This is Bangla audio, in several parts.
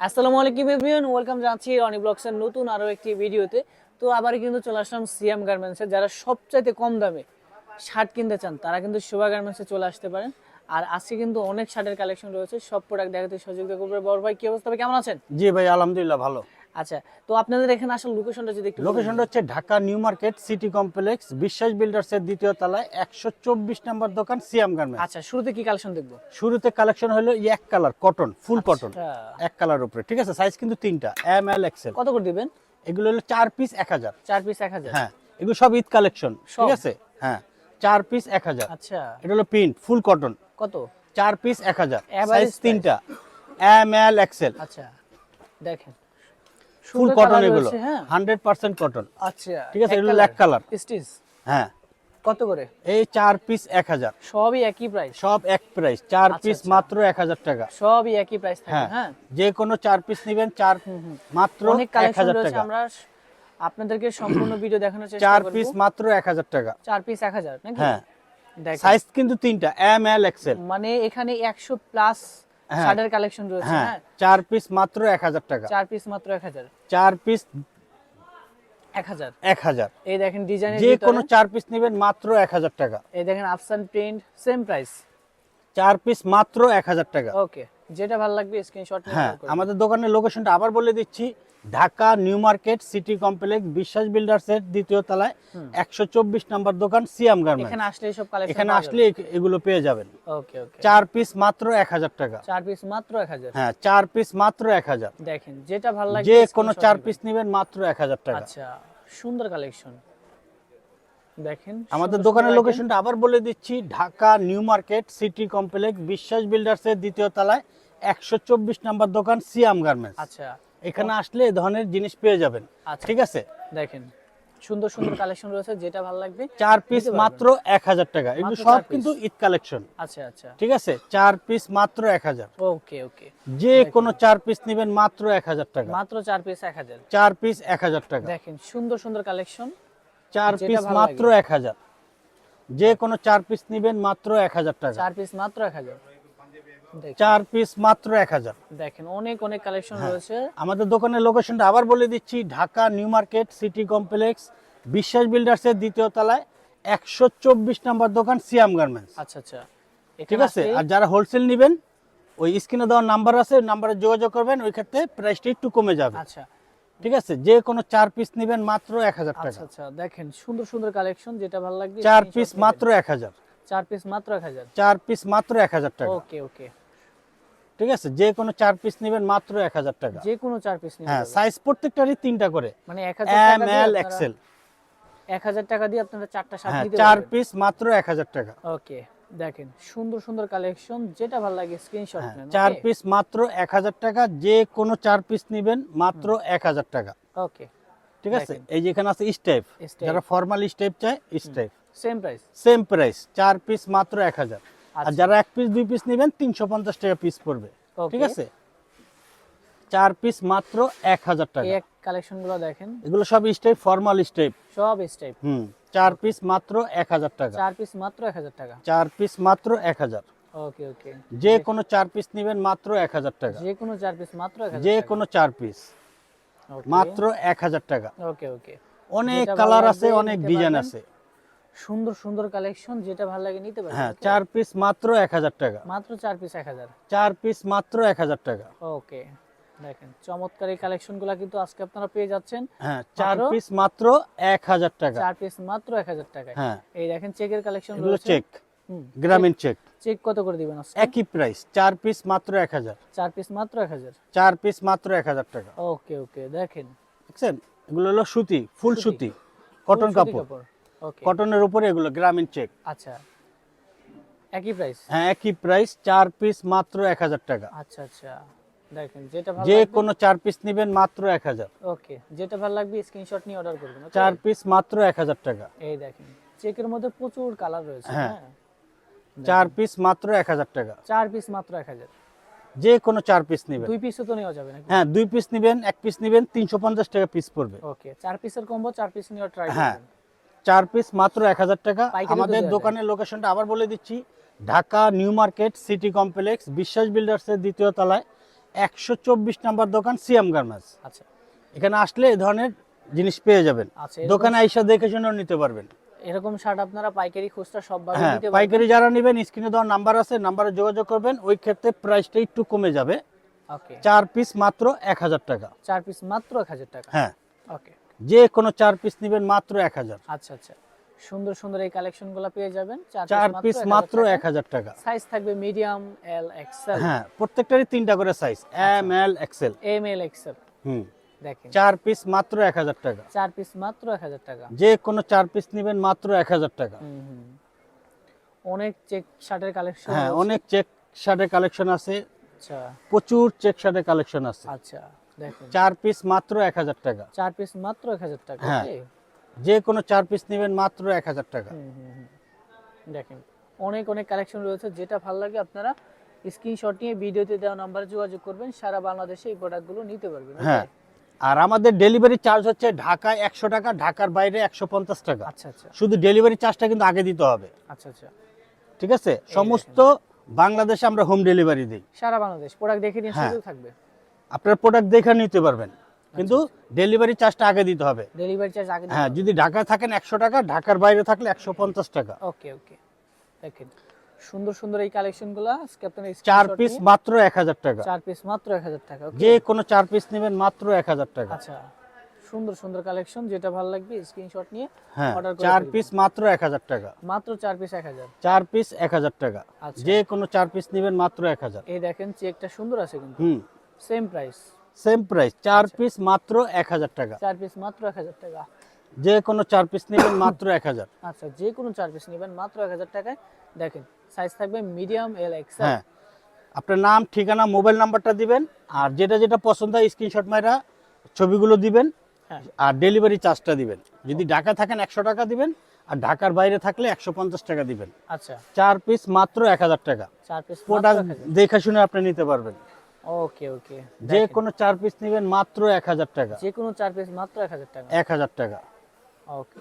আসসালামু আলাইকুম এভরিওয়ান ওয়েলকাম জানাচ্ছি রনি ব্লগসের নতুন আরও একটি ভিডিওতে। তো আবার কিন্তু চলে আসলাম সিএম গার্মেন্টসে যারা সবচাইতে কম দামে শার্ট কিনতে চান, তারা কিন্তু শোভা গার্মেন্টসে চলে আসতে পারেন। আর আজকে কিন্তু অনেক শার্টের কালেকশন রয়েছে। সব প্রোডাক্ট দেখাতে সহযোগিতা করবে। বড় ভাই, কি অবস্থা? কেমন আছেন? জি ভাই, আলহামদুলিল্লাহ, ভালো। আচ্ছা তো আপনাদের এখানে আসলে লোকেশনটা যদি একটু লোকেশনটা হচ্ছে Dhaka new market city complex Biswas builders এর দ্বিতীয় তলায় একশো চব্বিশ নম্বর দোকান সিয়াম গার্মেন্টস। আচ্ছা শুরুতে কি কালেকশন দেখব? শুরুতে কালেকশন হলো এক কালার কটন ফুল কটন এক কালার উপরে। ঠিক আছে সাইজ কিন্তু তিনটা এম এল এক্সেল কত করে দিবেন? এগুলো হলো চার পিস এক হাজার। চার পিস এক হাজার? হ্যাঁ এগুলো সব ঈদ কালেকশন ঠিক আছে? হ্যাঁ চার পিস এক হাজার। আচ্ছা। এটা হলো প্রিন্ট ফুল কটন কত? চার পিস এক হাজার। Average সাইজ তিনটা এম এল এক্সেল আচ্ছা দেখেন। ফুল কটন এগুলো। রয়েছে, হ্যাঁ। হান্ড্রেড পার্সেন্ট কটন আচ্ছা ঠিক আছে এগুলো এক কালার স্টিচ হ্যাঁ। কত করে? এই চার পিস এক হাজার। সবই একই প্রাইস সব এক প্রাইস চার আচ্ছা, পিস আচ্ছা। মাত্র এক হাজার টাকা। সবই একই প্রাইস থাকে হ্যাঁ। হ্যাঁ। যে কোনো চার পিস নেবেন চার মাত্র এক হাজার টাকা। আমরা আপনাদেরকে সম্পূর্ণ ভিডিও দেখানোর চেষ্টা চার করব। পিস মাত্র এক হাজার টাকা। চার পিস এক হাজার নাকি? হ্যাঁ। সাইজ কিন্তু তিনটা এম এল এক্সেল মানে এখানে একশো প্লাস হ্যাঁ। শার্টের কালেকশন রয়েছে হ্যাঁ। হ্যাঁ। চার পিস মাত্র এক হাজার টাকা। চার পিস মাত্র এক হাজার। চার পিস এক হাজার। এক হাজার। এই দেখেন ডিজাইনের যে কোনো চার পিস নেবেন মাত্র এক হাজার টাকা। এই দেখেন আফসান প্রিন্ট সেম প্রাইস চার পিস মাত্র এক হাজার টাকা। ওকে যেটা ভালো লাগবে স্ক্রিনশট হ্যাঁ আমাদের দোকানের লোকেশনটা আবার বলে দিচ্ছি Dhaka new market city complex Biswas builders এর দ্বিতীয় তলায় একশো চব্বিশ নম্বর দোকান সিয়াম গার্মেন্টস এখানে আসলে সব কালেকশন এখানে আসলে এগুলো পেয়ে যাবেন। ওকে ওকে চার পিস মাত্র এক হাজার টাকা। চার পিস মাত্র এক হাজার। হ্যাঁ চার পিস মাত্র এক হাজার। দেখেন যেটা ভালো লাগবে যে কোনো চার পিস নেবেন মাত্র এক হাজার টাকা। আচ্ছা সুন্দর কালেকশন দেখেন আমাদের দোকানের লোকেশনটা আবার বলে দিচ্ছি Dhaka new market city complex Biswas builders এর দ্বিতীয় তলায় একশো চব্বিশ নম্বর দোকান সিয়াম গার্মেন্টস। আচ্ছা। এখানে আসলে এই ধরনের জিনিস পেয়ে যাবেন। আচ্ছা। ঠিক আছে? দেখেন সুন্দর সুন্দর কালেকশন রয়েছে যেটা ভালো লাগবে। চার পিস মাত্র এক হাজার টাকা। এগুলো সব কিন্তু ঈদ কালেকশন আচ্ছা আচ্ছা। ঠিক আছে? চার পিস মাত্র এক হাজার। ওকে ওকে। যে কোনো চার পিস নেবেন মাত্র এক হাজার টাকা। মাত্র চার পিস এক হাজার। চার পিস এক হাজার টাকা। দেখেন সুন্দর সুন্দর কালেকশন চার পিস মাত্র এক হাজার। যে কোনো চার পিস নেবেন মাত্র এক হাজার টাকা। চার পিস মাত্র এক হাজার। চার পিস মাত্র এক হাজার। দেখেন অনেক অনেক কালেকশন হ্যাঁ। রয়েছে। আমাদের দোকানের লোকেশনটা আবার বলে দিচ্ছি Dhaka new market city complex Biswas builders এর দ্বিতীয় তলায় একশো চব্বিশ নম্বর দোকান সিয়াম গার্মেন্টস। আচ্ছা আচ্ছা। ঠিক আছে? আর যারা হোলসেল নেবেন ওই স্ক্রিনে দেওয়ার নাম্বার আছে নাম্বারে যোগাযোগ করবেন ওই ক্ষেত্রে প্রাইসটা একটু কমে যাবে। আচ্ছা। ঠিক আছে? যে কোনো চার পিস নেবেন মাত্র এক হাজার আচ্ছা টাকা। আচ্ছা দেখেন সুন্দর সুন্দর কালেকশন যেটা ভালো লাগবে চার পিস মাত্র এক হাজার। চার পিস মাত্র এক হাজার। চার পিস মাত্র এক হাজার টাকা। ওকে ওকে। ঠিক আছে? যে কোনো চার পিস নেবেন মাত্র এক হাজার টাকা। যে কোনো চার পিস হ্যাঁ সাইজ প্রত্যেকটারই তিনটা করে। মানে এক হাজার এম এল এক্সেল এক হাজার টাকা দিয়ে আপনারা চারটা শার্ট হ্যাঁ চার পিস মাত্র এক হাজার টাকা। ওকে। দেখেন সুন্দর সুন্দর কালেকশন যেটা ভালো লাগে স্ক্রিনশট হ্যাঁ, নেন চার পিস মাত্র এক হাজার টাকা যে কোনো চার পিস নেবেন মাত্র এক হাজার টাকা। ওকে ঠিক আছে? এই যে এখানে আছে স্টেপ যারা ফর্মাল স্টেপ চায় step same price same price চার পিস মাত্র এক হাজার। আর আচ্ছা। যারা এক পিস দুই পিস নেবেন তিনশো পঞ্চাশ টাকা পিস পড়বে। ঠিক আছে? চার পিস মাত্র এক হাজার টাকা। এক কালেকশনগুলো দেখেন। এগুলো সব স্টেপ ফর্মাল স্টেপ সব স্টেপ হুম। চার পিস মাত্র এক হাজার টাকা। চার পিস মাত্র এক হাজার টাকা। চার পিস মাত্র এক হাজার। ওকে ওকে। যে কোনো চার পিস নেবেন মাত্র এক হাজার টাকা। যে কোনো চার পিস মাত্র যে কোনো চার পিস মাত্র এক হাজার টাকা। ওকে ওকে। অনেক কালার আছে অনেক ডিজাইন আছে। সুন্দর সুন্দর কালেকশন যেটা ভালো লাগে নিতে পারেন হ্যাঁ চার পিস মাত্র এক হাজার টাকা। মাত্র চার পিস এক হাজার। চার পিস মাত্র এক হাজার টাকা। ওকে। দেখেন চমৎকার এই কালেকশনগুলা কিন্তু আজকে আপনারা পেয়ে যাচ্ছেন। হ্যাঁ চার পিস মাত্র এক হাজার টাকা। চার পিস মাত্র এক হাজার টাকায় হ্যাঁ। এই দেখেন চেকের collection check Grameen check check কত করে দিবেন আজকে? একই প্রাইস চার পিস মাত্র এক হাজার। চার পিস মাত্র এক হাজার? চার পিস মাত্র এক হাজার টাকা। ওকে ওকে দেখেন। দেখছেন? এগুলো হলো সুতি ফুল সুতি। কটন কাপড়। ওকে কটনের উপরে এগুলো গ্রামীণ চেক আচ্ছা। একই প্রাইস হ্যাঁ একই প্রাইস চার পিস মাত্র এক হাজার টাকা। আচ্ছা আচ্ছা। দেখেন যেটা ভালো যে কোনো চার পিস নেবেন মাত্র এক হাজার। ওকে যেটা ভালো লাগবে স্ক্রিনশট নিয়ে অর্ডার করবেন চার পিস মাত্র এক হাজার টাকা। এই দেখেন চেকের মধ্যে প্রচুর কালার রয়েছে হ্যাঁ। হ্যাঁ? চার পিস মাত্র এক হাজার টাকা। চার পিস মাত্র যে কোনো চার পিস নেবেন। দুই পিসও তো নেওয়া যাবে নাকি? হ্যাঁ দুই পিস নেবেন এক পিস নেবেন তিনশো পঞ্চাশ টাকা পিস পড়বে। ওকে চার পিসের কম্বো চার পিস নিয়ে ট্রাই হ্যাঁ। চার পিস মাত্র এক হাজার টাকা। পাইকারি তো আমাদের দোকানের লোকেশনটা আবার বলে দিচ্ছি Dhaka new market city complex Biswas বিল্ডার্সের দ্বিতীয় তলায়। একশো চব্বিশ নাম্বার দোকান সিএম গার্মেন্টস। আচ্ছা। এখানে আসলে এই ধরনের জিনিস পেয়ে যাবেন। আচ্ছা দোকানে আইসা দেখে শুনেও নিতে পারবেন। এরকম শার্ট আপনারা পাইকারি খুচরা সব হ্যাঁ নিতে পাইকারি যারা নেবেন স্ক্রিনে দেওয়ার নাম্বার আছে নাম্বারে যোগাযোগ করবেন। ওই ক্ষেত্রে প্রাইসটা একটু কমে যাবে। ওকে। চার পিস মাত্র এক হাজার টাকা। চার পিস মাত্র এক হাজার টাকা? হ্যাঁ। ওকে। যে কোনো চার পিস নেবেন মাত্র এক হাজার। আচ্ছা আচ্ছা। সুন্দর সুন্দর এই কালেকশনগুলো পেয়ে যাবেন। চার পিস মাত্র এক 1000 হাজার টাকা। সাইজ থাকবে মিডিয়াম এল এক্সেল হ্যাঁ প্রত্যেকটারই তিনটা করে size M L XL M L XL হুম। দেখেন। চার পিস মাত্র এক হাজার টাকা। চার পিস মাত্র এক হাজার টাকা। যে কোনো চার পিস নেবেন মাত্র এক হাজার টাকা। হুম, হুম। অনেক চেক শার্টের কালেকশন হ্যাঁ অনেক চেক শার্টের কালেকশন আছে। আচ্ছা। প্রচুর চেক শার্টের কালেকশন আছে। আচ্ছা দেখেন। চার পিস মাত্র এক হাজার টাকা। চার পিস মাত্র এক হাজার টাকা হ্যাঁ। যে কোনো চার পিস নেবেন মাত্র এক হাজার টাকা। দেখেন অনেক অনেক কালেকশন রয়েছে। যেটা ভালো লাগে আপনারা স্ক্রিনশট নিয়ে ভিডিওতে দেওয়া নাম্বারে যোগাযোগ করবেন সারা বাংলাদেশে এই প্রোডাক্টগুলো নিতে পারবেন হ্যাঁ। আর আমাদের ডেলিভারি চার্জ হচ্ছে ঢাকায় একশো টাকা ঢাকার বাইরে একশো পঞ্চাশ টাকা। আচ্ছা আচ্ছা। শুধু ডেলিভারি চার্জটা কিন্তু আগে দিতে হবে। আচ্ছা আচ্ছা। ঠিক আছে? সমস্ত বাংলাদেশে আমরা হোম ডেলিভারি দিই। সারা বাংলাদেশ। প্রোডাক্ট দেখে নিয়ে হ্যাঁ। সুযোগ থাকবে। আপনার প্রোডাক্ট দেখে নিতে পারবেন। কিন্তু ডেলিভারি চার্জটা আগে দিতে হবে। ডেলিভারি চার্জ আগে হ্যাঁ যদি ঢাকায় থাকেন একশো টাকা ঢাকার বাইরে থাকলে একশো পঞ্চাশ টাকা। ওকে ওকে। দেখেন সুন্দর সুন্দর এই কালেকশনগুলো আজকে আপনারা চার পিস মাত্র এক হাজার টাকা। চার পিস মাত্র এক হাজার টাকা okay? যে কোনো চার পিস নেবেন মাত্র এক হাজার টাকা। আচ্ছা সুন্দর সুন্দর কালেকশন যেটা ভালো লাগবে স্ক্রিনশট নিয়ে হ্যাঁ করে চার পিস মাত্র এক হাজার টাকা। মাত্র চার পিস এক হাজার। চার পিস এক হাজার টাকা। আচ্ছা। যে কোনো চার পিস নেবেন মাত্র এক হাজার। এই দেখেন চেকটা সুন্দর আছে কিন্তু। হুম। সেম প্রাইস সেম প্রাইস চার আচ্ছা। পিস মাত্র এক হাজার টাকা। চার পিস মাত্র এক হাজার টাকা। যে কোনো চার পিস নেবেন মাত্র এক হাজার। আচ্ছা যে কোনো চার পিস নেবেন মাত্র এক হাজার টাকায়। দেখেন সাইজ থাকবে মিডিয়াম এল এক্সেল হ্যাঁ আপনার নাম ঠিকানা মোবাইল নাম্বারটা দিবেন আর যেটা যেটা পছন্দ হয় স্ক্রিনশট মাইরা ছবিগুলো দিবেন হ্যাঁ। আর ডেলিভারি চার্জটা দিবেন। যদি ঢাকা থাকেন একশো টাকা দিবেন আর ঢাকার বাইরে থাকলে একশো পঞ্চাশ টাকা দিবেন। আচ্ছা। চার পিস মাত্র এক হাজার টাকা। চার পিস প্রোডাক্ট দেখে শুনে আপনি নিতে পারবেন। ওকে ওকে যে কোনো চার পিস নেবেন মাত্র এক হাজার টাকা। যে কোনো চার পিস মাত্র এক হাজার টাকা। এক হাজার টাকা। ওকে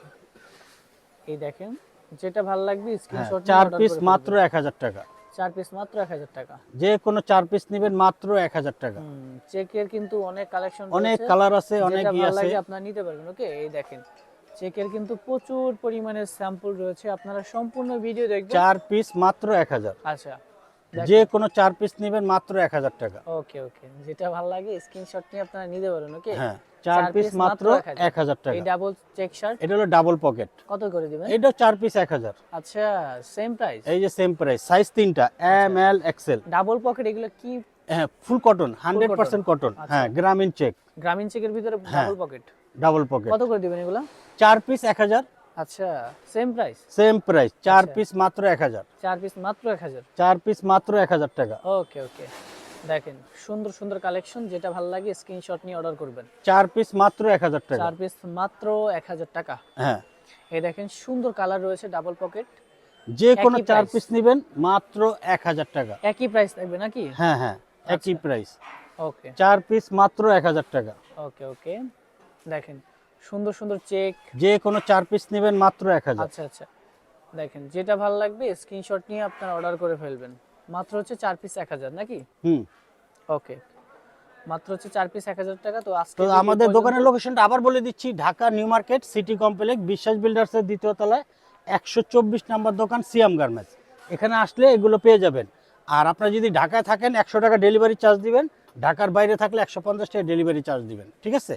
এই দেখেন যেটা ভালো লাগবে হ্যাঁ, স্ক্রিনশট চার পিস মাত্র এক হাজার টাকা। চার পিস মাত্র এক হাজার টাকা। যে কোনো চার পিস নেবেন মাত্র এক হাজার টাকা। চেকের কিন্তু অনেক কালেকশন অনেক কালার আছে অনেক ই আছে। আপনারা নিতে পারবেন ওকে এই দেখেন চেকের কিন্তু প্রচুর পরিমাণে স্যাম্পল রয়েছে। আপনারা সম্পূর্ণ ভিডিও দেখবেন। চার পিস মাত্র এক হাজার। আচ্ছা। যে কোনো চার পিস নেবেন মাত্র এক হাজার টাকা। ওকে ওকে। যেটা ভালো লাগে স্ক্রিনশট নিয়ে আপনারা নিতে পারেন ওকে? হ্যাঁ চার পিস মাত্র এক হাজার টাকা। এই ডাবল চেক শার্ট এটা হলো ডাবল পকেট কত করে দিবেন? এটা চার পিস এক হাজার। আচ্ছা সেম প্রাইস এই যে সেম প্রাইস সাইজ তিনটা M L XL double pocket এগুলো কি? হ্যাঁ full cotton hundred percent cotton. হ্যাঁ গ্রামীণ চেক গ্রামীণ চেকের ভিতরে। ডাবল পকেট ডাবল পকেট কত করে দিবেন এগুলো? চার পিস এক হাজার আচ্ছা সেম প্রাইস সেম প্রাইস চার আচ্ছা। পিস মাত্র এক হাজার। চার পিস মাত্র এক হাজার? চার পিস মাত্র এক হাজার টাকা। ওকে ওকে দেখেন সুন্দর সুন্দর কালেকশন যেটা ভালো লাগে স্ক্রিনশট নিয়ে অর্ডার করবেন। চার পিস মাত্র এক হাজার টাকা। চার পিস মাত্র এক হাজার টাকা। হ্যাঁ। এই দেখেন সুন্দর কালার রয়েছে ডাবল পকেট যে কোনো একই চার পিস নেবেন মাত্র এক হাজার টাকা। একই প্রাইস থাকবে নাকি? হ্যাঁ হ্যাঁ একই। প্রাইস ওকে চার পিস মাত্র এক হাজার টাকা। ওকে ওকে দেখেন সুন্দর সুন্দর চেক যে কোনো চার পিস নেবেন মাত্র এক হাজার। আচ্ছা আচ্ছা। দেখেন যেটা ভালো লাগবে স্ক্রিনশট নিয়ে আপনারা অর্ডার করে ফেলবেন। মাত্র হচ্ছে চার পিস এক হাজার নাকি? হুম। ওকে মাত্র হচ্ছে চার পিস এক হাজার টাকা তো আজকে তো আমাদের দোকানের লোকেশনটা আবার বলে দিচ্ছি Dhaka new market city complex Biswas বিল্ডার্সের দ্বিতীয় তলায় একশো চব্বিশ নাম্বার দোকান সিয়াম গার্মেন্টস। এখানে আসলে এগুলো পেয়ে যাবেন। আর আপনারা যদি ঢাকায় থাকেন একশো টাকা ডেলিভারি চার্জ দিবেন ঢাকার বাইরে থাকলে একশো পঞ্চাশ টাকা ডেলিভারি চার্জ দিবেন ঠিক আছে?